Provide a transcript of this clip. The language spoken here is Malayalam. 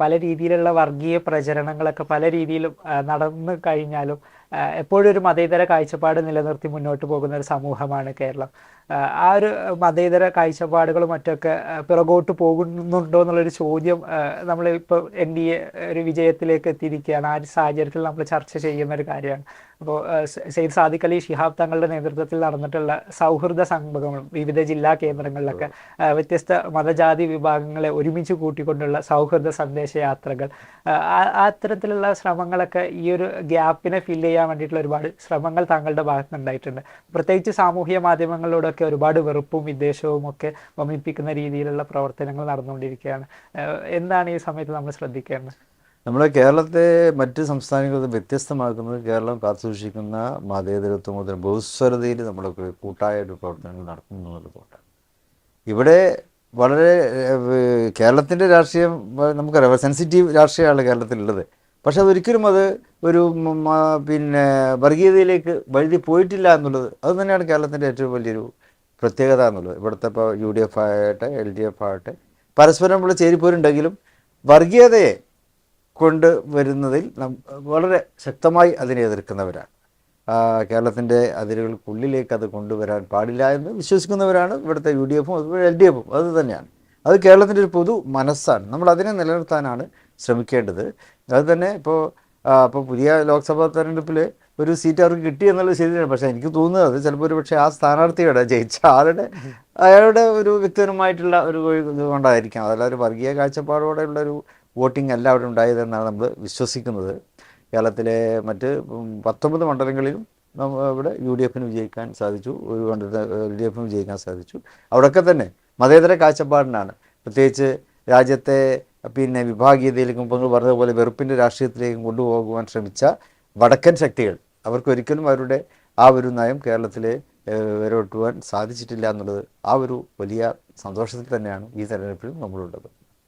പല രീതിയിലുള്ള വർഗീയ പ്രചരണങ്ങളൊക്കെ പല രീതിയിലും നടന്നു കഴിഞ്ഞാലും എപ്പോഴും ഒരു മതേതര കാഴ്ചപ്പാട് നിലനിർത്തി മുന്നോട്ട് പോകുന്ന ഒരു സമൂഹമാണ് കേരളം. ആ, ഒരു മതേതര കാഴ്ചപ്പാടുകളും മറ്റൊക്കെ പിറകോട്ട് പോകുന്നുണ്ടോ എന്നുള്ളൊരു ചോദ്യം നമ്മൾ ഇപ്പോൾ എൻ ഡി എ ഒരു വിജയത്തിലേക്ക് എത്തിയിരിക്കുകയാണ്. ആ ഒരു സാഹചര്യത്തിൽ നമ്മൾ ചർച്ച ചെയ്യുന്ന ഒരു കാര്യമാണ്. അപ്പോൾ സെയ്ദ് സാദിഖ് അലി ഷിഹാബ് തങ്ങളുടെ നേതൃത്വത്തിൽ നടന്നിട്ടുള്ള സൗഹൃദ സംഗമങ്ങൾ വിവിധ ജില്ലാ കേന്ദ്രങ്ങളിലൊക്കെ വ്യത്യസ്ത മതജാതി വിഭാഗങ്ങളെ ഒരുമിച്ച് കൂട്ടിക്കൊണ്ടുള്ള സൗഹൃദ സന്ദേശ യാത്രകൾ അത്തരത്തിലുള്ള ശ്രമങ്ങളൊക്കെ ഈ ഒരു ഗ്യാപ്പിനെ ഫില്ല് ചെയ്യാൻ വേണ്ടിയിട്ടുള്ള ഒരുപാട് ശ്രമങ്ങൾ താങ്കളുടെ ഭാഗത്ത് ഉണ്ടായിട്ടുണ്ട് പ്രത്യേകിച്ച് സാമൂഹ്യ മാധ്യമങ്ങളിലൂടെയൊക്കെ ഒരുപാട് വെറുപ്പും വിദ്വേഷവും ഒക്കെ വമിപ്പിക്കുന്ന രീതിയിലുള്ള പ്രവർത്തനങ്ങൾ നടന്നുകൊണ്ടിരിക്കുകയാണ്. എന്താണ് ഈ സമയത്ത് നമ്മൾ ശ്രദ്ധിക്കേണ്ടത്? നമ്മുടെ കേരളത്തെ മറ്റ് സംസ്ഥാനങ്ങളിൽ വ്യത്യസ്തമാക്കുന്നത് കേരളം കാത്തുസൂക്ഷിക്കുന്ന മതേതരത്വം മുതൽ ബഹുസ്വരതയിൽ നമ്മളൊക്കെ കൂട്ടായ ഒരു പ്രവർത്തനങ്ങൾ നടക്കുന്നു എന്നുള്ളതുകൊണ്ട്. ഇവിടെ വളരെ കേരളത്തിന്റെ രാഷ്ട്രീയം നമുക്കറിയാം സെൻസിറ്റീവ് രാഷ്ട്രീയമാണ് കേരളത്തിലുള്ളത്. പക്ഷെ അതൊരിക്കലും അത് ഒരു പിന്നെ വർഗീയതയിലേക്ക് വഴുതി പോയിട്ടില്ല എന്നുള്ളത് അത് തന്നെയാണ് കേരളത്തിന്റെ ഏറ്റവും വലിയൊരു പ്രത്യേകത എന്നുള്ളത്. ഇവിടുത്തെ ഇപ്പോൾ യു ഡി എഫ് ആകട്ടെ എൽ ഡി എഫ് ആകട്ടെ പരസ്പരം നമ്മൾ ചേരിപ്പോരുണ്ടെങ്കിലും വർഗീയതയെ കൊണ്ട് വരുന്നതിൽ വളരെ ശക്തമായി അതിനെ എതിർക്കുന്നവരാണ്. കേരളത്തിന്റെ അതിരുകൾക്കുള്ളിലേക്ക് അത് കൊണ്ടുവരാൻ പാടില്ല എന്ന് വിശ്വസിക്കുന്നവരാണ് ഇവിടുത്തെ യു ഡി എഫും അതുപോലെ എൽ ഡി എഫും അത് തന്നെയാണ്. അത് കേരളത്തിന്റെ ഒരു പൊതു മനസ്സാണ്. നമ്മൾ അതിനെ നിലനിർത്താനാണ് ശ്രമിക്കേണ്ടത്. അത് തന്നെ ഇപ്പോൾ ഇപ്പോൾ പുതിയ ലോക്സഭാ തെരഞ്ഞെടുപ്പിൽ ഒരു സീറ്റ് അവർക്ക് കിട്ടി എന്നുള്ളത് ശരിയാണ്. പക്ഷേ എനിക്ക് തോന്നുന്നത് അത് ചിലപ്പോൾ ഒരു പക്ഷേ ആ സ്ഥാനാർത്ഥിയുടെ ജയിച്ച ആളുടെ അയാളുടെ ഒരു വ്യക്തിപരമായിട്ടുള്ള ഒരു ഇതുകൊണ്ടായിരിക്കാം അതല്ല ഒരു വർഗീയ കാഴ്ചപ്പാടോടെയുള്ള ഒരു വോട്ടിംഗ് അല്ല അവിടെ ഉണ്ടായതെന്നാണ് നമ്മൾ വിശ്വസിക്കുന്നത്. കേരളത്തിലെ മറ്റ് പത്തൊമ്പത് മണ്ഡലങ്ങളിലും ഇവിടെ യു ഡി എഫിന് വിജയിക്കാൻ സാധിച്ചു. ഒരു എൽ ഡി എഫിന് വിജയിക്കാൻ സാധിച്ചു. അവിടെയൊക്കെ തന്നെ മതേതര കാഴ്ചപ്പാടിനാണ്. പ്രത്യേകിച്ച് രാജ്യത്തെ പിന്നെ വിഭാഗീയതയിലേക്കും ഇപ്പോൾ നിങ്ങൾ പറഞ്ഞതുപോലെ വെറുപ്പിന്റെ രാഷ്ട്രീയത്തിലേക്കും കൊണ്ടുപോകുവാൻ ശ്രമിച്ച വടക്കൻ ശക്തികൾ അവർക്കൊരിക്കലും അവരുടെ ആ ഒരു നയം കേരളത്തിലെ വരവെട്ടുവാൻ സാധിച്ചിട്ടില്ല എന്നുള്ളത് ആ ഒരു വലിയ സന്തോഷത്തിൽ തന്നെയാണ് ഈ തെരഞ്ഞെടുപ്പിലും നമ്മളുള്ളത്.